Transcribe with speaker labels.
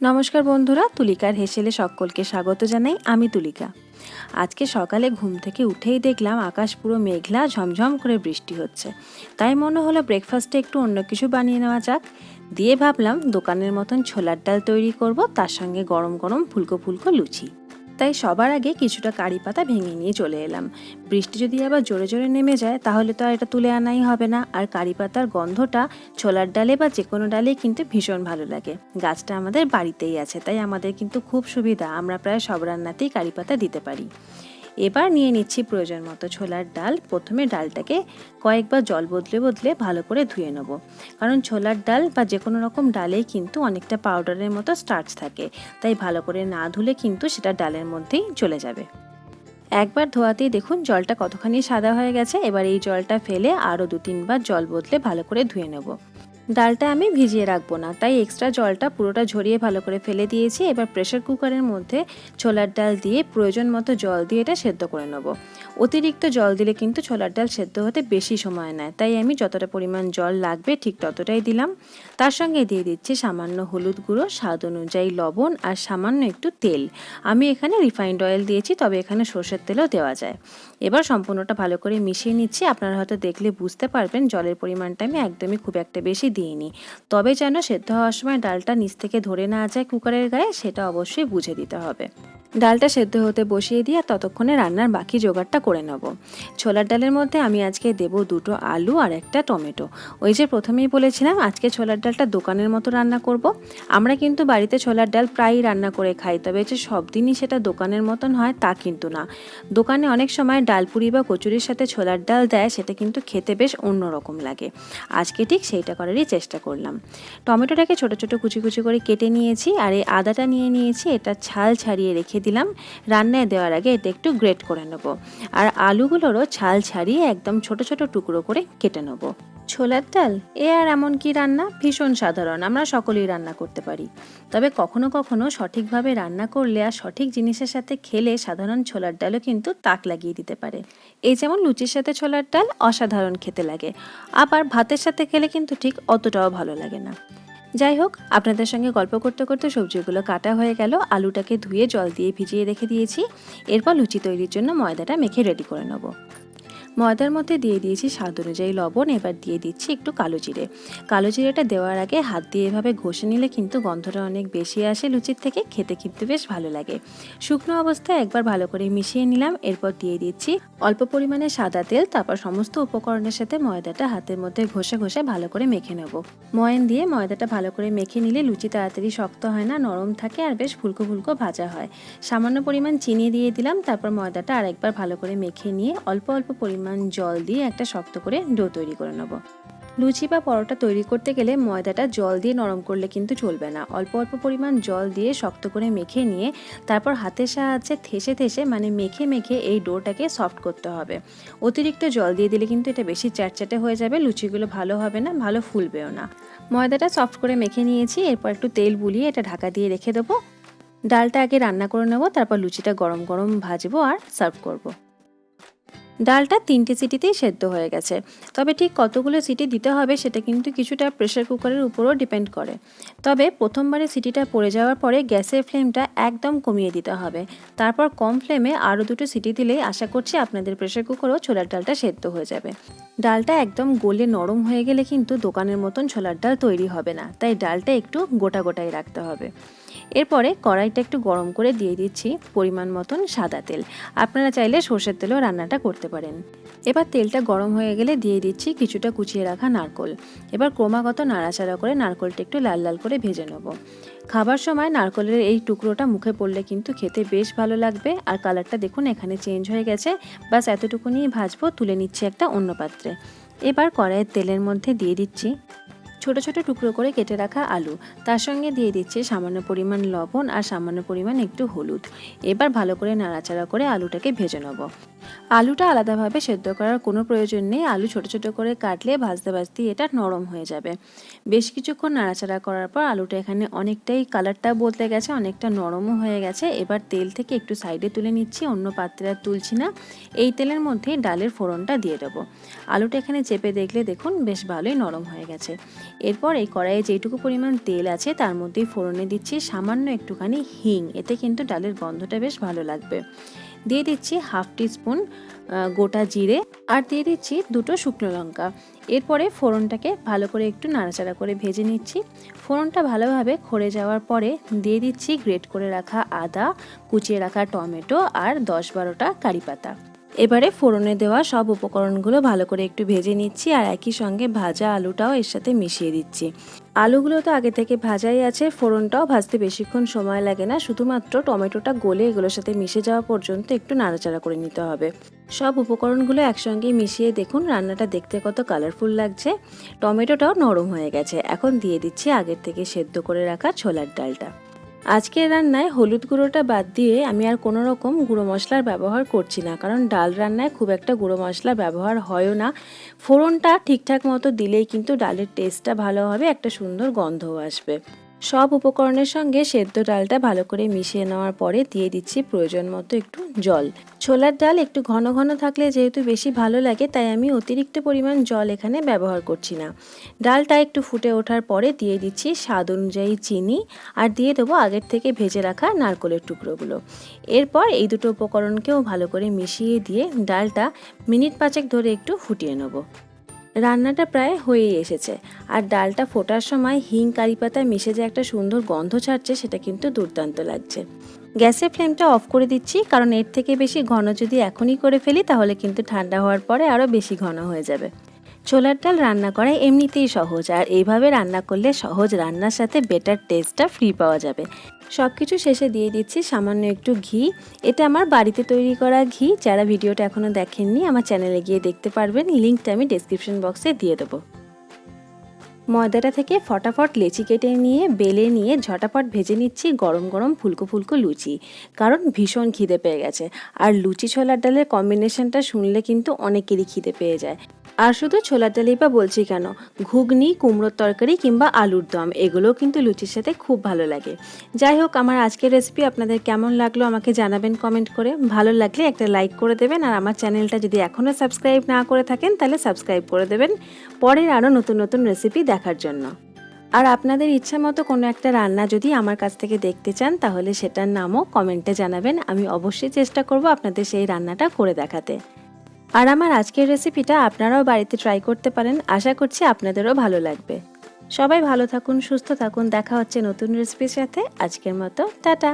Speaker 1: নমস্কার বন্ধুরা, তুলিকার হেসেলে সকলকে স্বাগত জানাই আমি তুলিকা। আজকে সকালে ঘুম থেকে উঠেই দেখলাম আকাশ পুরো মেঘলা, ঝমঝম করে বৃষ্টি হচ্ছে। তাই মনে হলো ব্রেকফাস্টে একটু অন্য কিছু বানিয়ে নেওয়া যাক। দিয়ে ভাবলাম দোকানের মতন ছোলার ডাল তৈরি করব, তার সঙ্গে গরম গরম ফুলকো ফুলকো লুচি। তাই সবার আগে কিছুটা কারি পাতা ভেঙে নিয়ে চলে এলাম। বৃষ্টি যদি আবার জোরে জোরে নেমে যায়, তাহলে তো আর এটা তুলে আনাই হবে না। আর কারি পাতার গন্ধটা ছোলার ডালে বা যে কোনো ডালে কিন্তু ভীষণ ভালো লাগে। গাছটা আমাদের বাড়িতেই আছে, তাই আমাদের কিন্তু খুব সুবিধা। আমরা প্রায় সব রান্নাতেই কারি পাতা দিতে পারি। এবার নিয়ে নিচ্ছি প্রয়োজন মতো ছোলার ডাল। প্রথমে ডালটাকে কয়েকবার জল বদলে বদলে ভালো করে ধুয়ে নেব। কারণ ছোলার ডাল বা যে কোনো রকম ডালেই কিন্তু অনেকটা পাউডারের মতো স্টার্চ থাকে। তাই ভালো করে না ধুলে কিন্তু সেটা ডালের মধ্যেই চলে যাবে। একবার ধোয়াতেই দেখুন জলটা কতখানি সাদা হয়ে গেছে। এবার এই জলটা ফেলে আরও দু তিনবার জল বদলে ভালো করে ধুয়ে নেব। ডালটা আমি ভিজিয়ে রাখব না। তাই এক্সট্রা জলটা পুরোটা ঝরিয়ে ভালো করে ফেলে দিয়েছি। এবার প্রেশার কুকারের মধ্যে ছোলার ডাল দিয়ে প্রয়োজন মতো জল দিয়ে এটা সেদ্ধ করে নেব। অতিরিক্ত জল দিলে কিন্তু ছোলার ডাল সেদ্ধ হতে বেশি সময় নেয়। তাই আমি যতটা পরিমাণ জল লাগবে ঠিক ততটাই দিলাম। তার সঙ্গে দিয়ে দিচ্ছি সামান্য হলুদ গুঁড়ো, স্বাদ অনুযায়ী লবণ আর সামান্য একটু তেল। আমি এখানে রিফাইন্ড অয়েল দিয়েছি, তবে এখানে সর্ষের তেলও দেওয়া যায়। এবার সম্পূর্ণটা ভালো করে মিশিয়ে নিচ্ছি। আপনারা হয়তো দেখলে বুঝতে পারবেন জলের পরিমাণটা আমি একদমই খুব একটা বেশি দিইনি। তবে যেন সেদ্ধ হওয়ার সময় ডালটা নিচ থেকে ধরে না যায় কুকারের গায়ে, সেটা অবশ্যই বুঝে দিতে হবে। ডালটা সেদ্ধ হতে বসিয়ে দিয়ে আর ততক্ষণে রান্নার বাকি জোগাড়টা করে নেব। ছোলার ডালের মধ্যে আমি আজকে দেব দুটো আলু আর একটা টমেটো। ওই যে প্রথমেই বলেছিলাম, আজকে ছোলার ডালটা দোকানের মতো রান্না করব। আমরা কিন্তু বাড়িতে ছোলার ডাল প্রায়ই রান্না করে খাই, তবে যে সব দিনই সেটা দোকানের মতন হয় তা কিন্তু না। দোকানে অনেক সময় ডাল ডালপুরি বা কচুরির সাথে ছোলার ডাল দেয়, সেটা কিন্তু খেতে বেশ অন্যরকম লাগে। আজকে ঠিক সেইটা করারই চেষ্টা করলাম। টমেটোটাকে ছোট ছোট কুচি কুচি করে কেটে নিয়েছি, আর এই আদাটা নিয়ে নিয়েছি, এটা ছাল ছাড়িয়ে রেখে দিলাম, রান্নায় দেওয়ার আগে এটা একটু গ্রেট করে নেব। আর আলুগুলোরও ছাল ছাড়িয়ে একদম ছোট ছোট টুকরো করে কেটে নেব। ছোলার ডাল, এ আর এমন কি রান্না? ভীষণ সাধারণ, আমরা সকলেই রান্না করতে পারি। তবে কখনো কখনো সঠিকভাবে রান্না করলে আর সঠিক জিনিসের সাথে খেলে সাধারণ ছোলার ডালও কিন্তু তাক লাগিয়ে দিতে পারে। এই যেমন লুচির সাথে ছোলার ডাল অসাধারণ খেতে লাগে, আবার ভাতের সাথে খেলে কিন্তু ঠিক অতটাও ভালো লাগে না। যাই হোক, আপনাদের সঙ্গে গল্প করতে করতে সবজিগুলো কাটা হয়ে গেল, আলুটাকে ধুয়ে জল দিয়ে ভিজিয়ে রেখে দিয়েছি। এরপর লুচি তৈরির জন্য ময়দাটা মেখে রেডি করে নেব। ময়দার মধ্যে দিয়ে দিয়েছি স্বাদ অনুযায়ী লবণ, এবার দিয়ে দিচ্ছি একটু কালো জিরে। কালো জিরেটা দেওয়ার আগে হাত দিয়ে এভাবে ঘষে নিলে কিন্তু গন্ধটা অনেক বেশি আসে লুচির থেকে, খেতে কিন্তু বেশ ভালো লাগে। শুকনো অবস্থায় একবার ভালো করে মিশিয়ে নিলাম, এরপর দিয়ে দিচ্ছি অল্প পরিমাণে সাদা তেল, তারপর সমস্ত উপকরণের সাথে ময়দাটা হাতের মধ্যে ঘষে ঘষে ভালো করে মেখে নেব। ময়ন দিয়ে ময়দাটা ভালো করে মেখে নিলে লুচি তাড়াতাড়ি শক্ত হয় না, নরম থাকে আর বেশ ফুলকো ফুলকো ভাজা হয়। সামান্য পরিমাণ চিনি দিয়ে দিলাম, তারপর ময়দাটা আরেকবার ভালো করে মেখে নিয়ে অল্প অল্প পরিমাণ জল দিয়ে একটা শক্ত করে ডো তৈরি করে নেব। লুচি বা পরোটা তৈরি করতে গেলে ময়দাটা জল দিয়ে নরম করলে কিন্তু চলবে না। অল্প অল্প পরিমাণ জল দিয়ে শক্ত করে মেখে নিয়ে তারপর হাতের সাহায্যে থেসে থেসে মানে মেখে মেখে এই ডোটাকে সফট করতে হবে। অতিরিক্ত জল দিয়ে দিলে কিন্তু এটা বেশি চ্যাটচ্যাটে হয়ে যাবে, লুচিগুলো ভালো হবে না, ভালো ফুলবেও না। ময়দাটা সফট করে মেখে নিয়েছি, এরপর একটু তেল বুলিয়ে এটা ঢাকা দিয়ে রেখে দেবো। ডালটা আগে রান্না করে নেব, তারপর লুচিটা গরম গরম ভাজবো আর সার্ভ করব। ডালটা তিনটে সিটিতেই সেদ্ধ হয়ে গেছে। তবে ঠিক কতগুলো সিটি দিতে হবে সেটা কিন্তু কিছুটা প্রেশার কুকারের উপরও ডিপেন্ড করে। তবে প্রথমবারে সিটিটা পড়ে যাওয়ার পরে গ্যাসের ফ্লেমটা একদম কমিয়ে দিতে হবে। তারপর কম ফ্লেমে আরও দুটো সিটি দিলেই আশা করছি আপনাদের প্রেশার কুকারও ছোলার ডালটা সেদ্ধ হয়ে যাবে। ডালটা একদম গোলে নরম হয়ে গেলে কিন্তু দোকানের মতন ছোলার ডাল তৈরি হবে না। তাই ডালটা একটু গোটা গোটাই রাখতে হবে। এরপরে কড়াইটা একটু গরম করে দিয়ে দিচ্ছি পরিমাণ মতন সাদা তেল। আপনারা চাইলে সর্ষের তেলেও রান্নাটা করতে পারেন। এবার তেলটা গরম হয়ে গেলে দিয়ে দিচ্ছি কিছুটা কুচিয়ে রাখা নারকোল। এবার ক্রমাগত নাড়াচাড়া করে নারকোলটা একটু লাল লাল করে ভেজে নেব। খাবার সময় নারকলের এই টুকরোটা মুখে পড়লে কিন্তু খেতে বেশ ভালো লাগবে। আর কালারটা দেখুন এখানে চেঞ্জ হয়ে গেছে। বাস এতটুকুনি ভাজবো, তুলে নিচ্ছি একটা অন্য পাত্রে। এবার কড়াইয়ের তেলের মধ্যে দিয়ে দিচ্ছি ছোট ছোট টুকরো করে কেটে রাখা আলু। তার সঙ্গে দিয়ে দিচ্ছে সামান্য পরিমাণ লবণ আর সামান্য পরিমাণ একটু হলুদ। এবার ভালো করে নাড়াচাড়া করে আলুটাকে ভেজে নেব। আলুটা আলাদাভাবে সেদ্ধ করার কোনো প্রয়োজন নেই। আলু ছোট ছোট করে কাটলে ভাজতে ভাজতে এটা নরম হয়ে যাবে। বেশ কিছুক্ষণ নাড়াচাড়া করার পর আলুটা এখানে অনেকটাই কালারটা বদলে গেছে, অনেকটা নরমও হয়ে গেছে। এবার তেল থেকে একটু সাইডে তুলে নিচ্ছি, অন্য পাত্রে আর তুলছি না। এই তেলের মধ্যে ডালের ফোড়নটা দিয়ে দেবো। আলুটা এখানে চেপে দেখলে দেখুন বেশ ভালোই নরম হয়ে গেছে। এরপর এই কড়াইয়ে যেটুকু পরিমাণ তেল আছে তার মধ্যেই ফোড়নে দিচ্ছি সামান্য একটুখানি হিং। এতে কিন্তু ডালের গন্ধটা বেশ ভালো লাগবে। দিয়ে দিচ্ছি হাফ টিস্পুন গোটা জিরে আর দিয়ে দিচ্ছি দুটো শুকনো লঙ্কা। এরপরে ফোড়নটাকে ভালো করে একটু নাড়াচাড়া করে ভেজে নিচ্ছি। ফোড়নটা ভালোভাবে খড়ে যাওয়ার পরে দিয়ে দিচ্ছি গ্রেট করে রাখা আদা, কুচিয়ে রাখা টমেটো আর দশ বারোটা কারি পাতা। এবারে ফোড়নে দেওয়া সব উপকরণগুলো ভালো করে একটু ভেজে নিচ্ছি আর একই সঙ্গে ভাজা আলুটাও এর সাথে মিশিয়ে দিচ্ছি। আলুগুলো তো আগে থেকে ভাজাই আছে, ফোড়নটাও ভাজতে বেশিক্ষণ সময় লাগে না, শুধুমাত্র টমেটোটা গলে এগুলোর সাথে মিশে যাওয়া পর্যন্ত একটু নাড়াচাড়া করে নিতে হবে। সব উপকরণগুলো একসঙ্গে মিশিয়ে দেখুন রান্নাটা দেখতে কত কালারফুল লাগছে। টমেটোটাও নরম হয়ে গেছে, এখন দিয়ে দিচ্ছি আগের থেকে সেদ্ধ করে রাখা ছোলার ডালটা। আজকের রান্নায় হলুদ গুঁড়োটা বাদ দিয়ে আমি আর কোনো রকম গুঁড়ো মশলার ব্যবহার করছি না, কারণ ডাল রান্নায় খুব একটা গুঁড়ো মশলা ব্যবহার হয়ও না। ফোড়নটা ঠিকঠাক মতো দিলেই কিন্তু ডালের টেস্টটা ভালো হবে, একটা সুন্দর গন্ধও আসবে। সব উপকরণের সঙ্গে সেদ্ধ ডালটা ভালো করে মিশিয়ে নেওয়ার পরে দিয়ে দিচ্ছি প্রয়োজন মতো একটু জল। ছোলার ডাল একটু ঘন ঘন থাকলে যেহেতু বেশি ভালো লাগে, তাই আমি অতিরিক্ত পরিমাণ জল এখানে ব্যবহার করছি না। ডালটা একটু ফুটে ওঠার পরে দিয়ে দিচ্ছি স্বাদ অনুযায়ী চিনি আর দিয়ে দেবো আগের থেকে ভেজে রাখা নারকলের টুকরোগুলো। এরপর এই দুটো উপকরণকেও ভালো করে মিশিয়ে দিয়ে ডালটা মিনিট পাঁচেক ধরে একটু ফুটিয়ে নেব। রান্নাটা প্রায় হয়েই এসেছে। আর ডালটা ফোটার সময় হিং কারি পাতায় মিশে যে একটা সুন্দর গন্ধ ছাড়ছে, সেটা কিন্তু দুর্দান্ত লাগছে। গ্যাসের ফ্লেমটা অফ করে দিচ্ছি, কারণ এর থেকে বেশি ঘন যদি এখনই করে ফেলি, তাহলে কিন্তু ঠান্ডা হওয়ার পরে আরও বেশি ঘন হয়ে যাবে। ছোলার ডাল রান্না করা এমনিতেই সহজ, আর এইভাবে রান্না করলে সহজ রান্নার সাথে বেটার টেস্টটা ফ্রি পাওয়া যাবে। সব কিছু শেষে দিয়ে দিচ্ছি সামান্য একটু ঘি। এটা আমার বাড়িতে তৈরি করা ঘি। যারা ভিডিওটা এখনও দেখেননি, আমার চ্যানেলে গিয়ে দেখতে পারবেন। লিঙ্কটা আমি ডেসক্রিপশন বক্সে দিয়ে দেবো। ময়দাটা থেকে ফটাফট লেচি কেটে নিয়ে, বেলে নিয়ে ঝটাপট ভেজে নিচ্ছি গরম গরম ফুলকো ফুলকো লুচি। কারণ ভীষণ খিদে পেয়ে গেছে। আর লুচি ছোলার ডালের কম্বিনেশনটা শুনলে কিন্তু অনেকেরই খিদে পেয়ে যায়। আর শুধু ছোলার ডালি বা বলছি কেন? ঘুগনি, কুমড়োর তরকারি কিংবা আলুর দম, এগুলোও কিন্তু লুচির সাথে খুব ভালো লাগে। যাই হোক, আমার আজকের রেসিপি আপনাদের কেমন লাগল আমাকে জানাবেন কমেন্ট করে। ভালো লাগলে একটা লাইক করে দেবেন আর আমার চ্যানেলটা যদি এখনও সাবস্ক্রাইব না করে থাকেন, তাহলে সাবস্ক্রাইব করে দেবেন। পরের আরও নতুন নতুন রেসিপি দেখার জন্য। আর আপনাদের ইচ্ছা মতো কোনো একটা রান্না যদি আমার কাছ থেকে দেখতে চান, তাহলে সেটার নামও কমেন্টে জানাবেন। আমি অবশ্যই চেষ্টা করব আপনাদের সেই রান্নাটা করে দেখাতে। আর আমার আজকের রেসিপিটা আপনারাও বাড়িতে ট্রাই করতে পারেন। আশা করছি আপনাদেরও ভালো লাগবে। সবাই ভালো থাকুন, সুস্থ থাকুন। দেখা হচ্ছে নতুন রেসিপির সাথে। আজকের মতো, টাটা!